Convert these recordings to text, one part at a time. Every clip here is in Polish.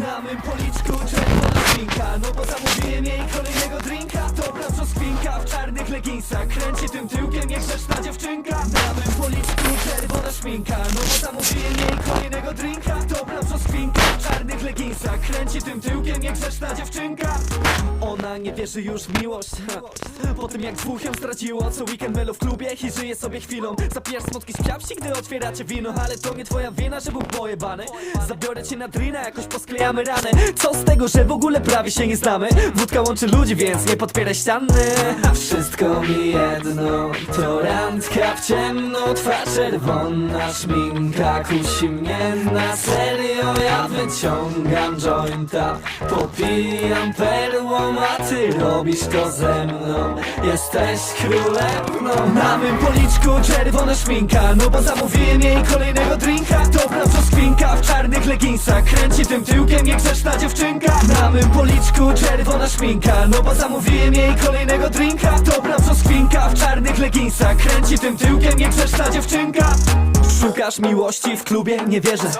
Na mym policzku czerwona szminka No bo zamówiłem jej kolejnego drinka. Dobra brzoskwinka w czarnych leginsach. Kręci tym tyłkiem jak grzeczna dziewczynka. Na mym policzku czerwona szminka No bo zamówiłem jej kolejnego drinka. Dobra brzoskwinka w czarnych leginsach. Kręci tym tyłkiem jak grzeczna dziewczynka Nie wierzy już w miłość. Po tym jak dwóch ją straciło Co weekend melo w klubie i żyje sobie chwilą. Zapijasz smutki z piapsi, gdy otwieracie wino Ale to nie twoja wina, że był pojebany. Zabiorę cię na drina, jakoś posklejamy rany Co z tego, że w ogóle prawie się nie znamy? Wódka łączy ludzi, więc nie podpieraj ściany. Wszystko mi jedno To randka w ciemno Twa czerwona. Szminka Kusi mnie na Ja wyciągam jointa. Popijam perłą A ty robisz to ze mną. Jesteś królewną. Na mym policzku czerwona szminka. No bo zamówiłem jej kolejnego drinka. Dobra brzoskwinka w czarnych leginsach. Kręci tym tyłkiem jak grzeczna dziewczynka. Na mym policzku czerwona szminka. No bo zamówiłem jej kolejnego drinka. Dobra brzoskwinka w czarnych leginsach. Kręci tym tyłkiem jak grzeczna dziewczynka Szukasz miłości w klubie? Nie wierzę.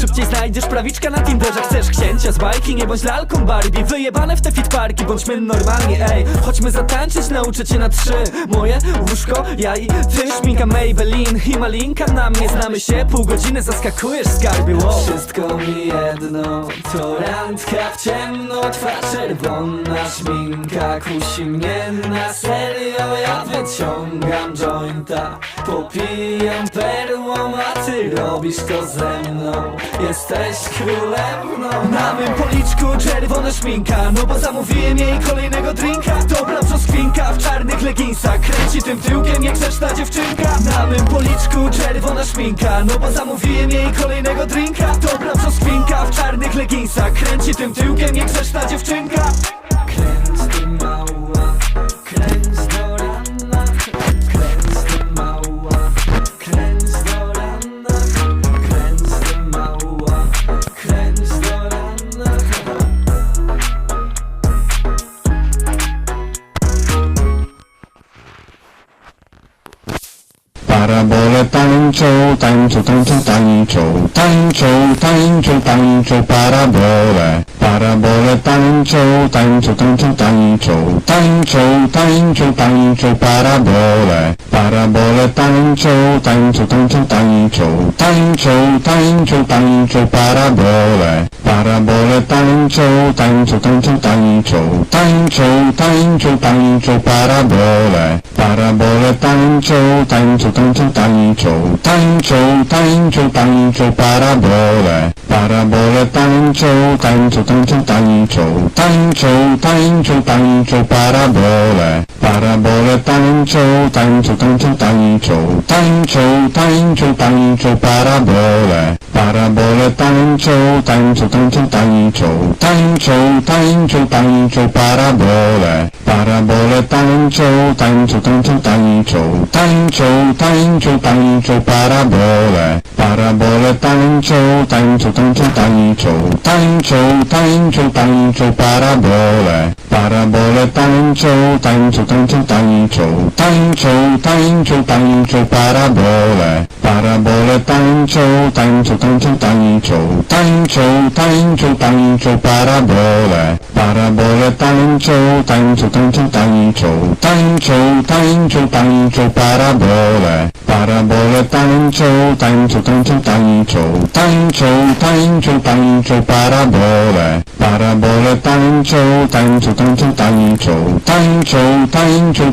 Szybciej znajdziesz prawiczka na Tinderze. Chcesz księcia z bajki? Nie bądź lalką Barbie. Wyjebane w te fitparki, bądźmy normalnie, ej. Chodźmy zatańczyć, nauczę cię na trzy. Moje łóżko, ja i ty. Szminka Maybelline i malinka na mnie. Znamy się, pół godziny zaskakujesz skarbie wow. Wszystko mi jedno, to randka w ciemno Twa czerwona. Szminka kusi mnie na serio. Ja wyciągam jointa, popijam perłą A ty robisz to ze mną, jesteś królewną. Na mym policzku czerwona szminka No bo zamówiłem jej kolejnego drinka. Dobra brzoskwinka w czarnych leginsach Kręci tym tyłkiem jak grzeczna dziewczynka. Na mym policzku czerwona szminka No bo zamówiłem jej kolejnego drinka. Dobra brzoskwinka w czarnych leginsach Kręci tym tyłkiem jak grzeczna dziewczynka 땅조 땅조 땅조 땅조 땅조 땅조 땅조 바라보래 바라보래 땅조 땅조 땅조 땅조 땅조 땅조 땅조 바라보래 바라보래 땅조 땅조 땅조 땅조 땅조 땅조 땅조 바라보래 바라보래 땅조 땅조 땅조 땅조 땅조 땅조 땅조 바라보래 Parabole tańczą, tańczą, tańczą, tańczą, tańczą, tańczą, tańczą, parabole. Parabole tańczą, tańczą, tańczą, tańczą, tańczą, tańczą, tańczą, parabole. Parabole tańczą, tańczą, tańczą, tańczą, tańczą, tańczą, tańczą, parabole. Parabole tańczą, tańczą, tańczą, tańczą, tańczą, tańczą, tańczą, parabole. Parabole tańczą, tańczą, tańczą, tańczą, tańczą, tańczą, tańczą, parabole. Parabole tańczą, tańczą, tańczą, tańczą, tańczą, tańczą, tańczą, parabole. Parabole tańczą, tańczą, tańczą, tańczą, tańczą, tańczą, tańczą, parabole. Parabole tańczą, tańczą, tańczą, tańczą, tańczą, tańczą, tańczą, parabole. Parabole tańczą, tańczą, tańczą, tańczą, tańczą, tańczą, tańczą, parabole. Parabole tańczą, tańczą, tańczą, tańczą, tańczą, tańczą, tańczą, parabole. Parabole tańczą, tańczą, tańczą, tańczą, tańczą, tańczą, tańczą, parabole. Parabole tańczą, tańczą, tańczą, tańczą, tańczą, tańczą, tańczą, parabole. Parabole tańczą, tańczą, tańczą, tańczą, tańczą, tańczą, tańczą, parabole. Parabole tańczą, tańczą, tańczą, tańczą, tańczą, tańczą, tańczą, parabole. Parabole tańczą, tańczą, tańczą, tańczą, tańczą, tańczą, tańczą,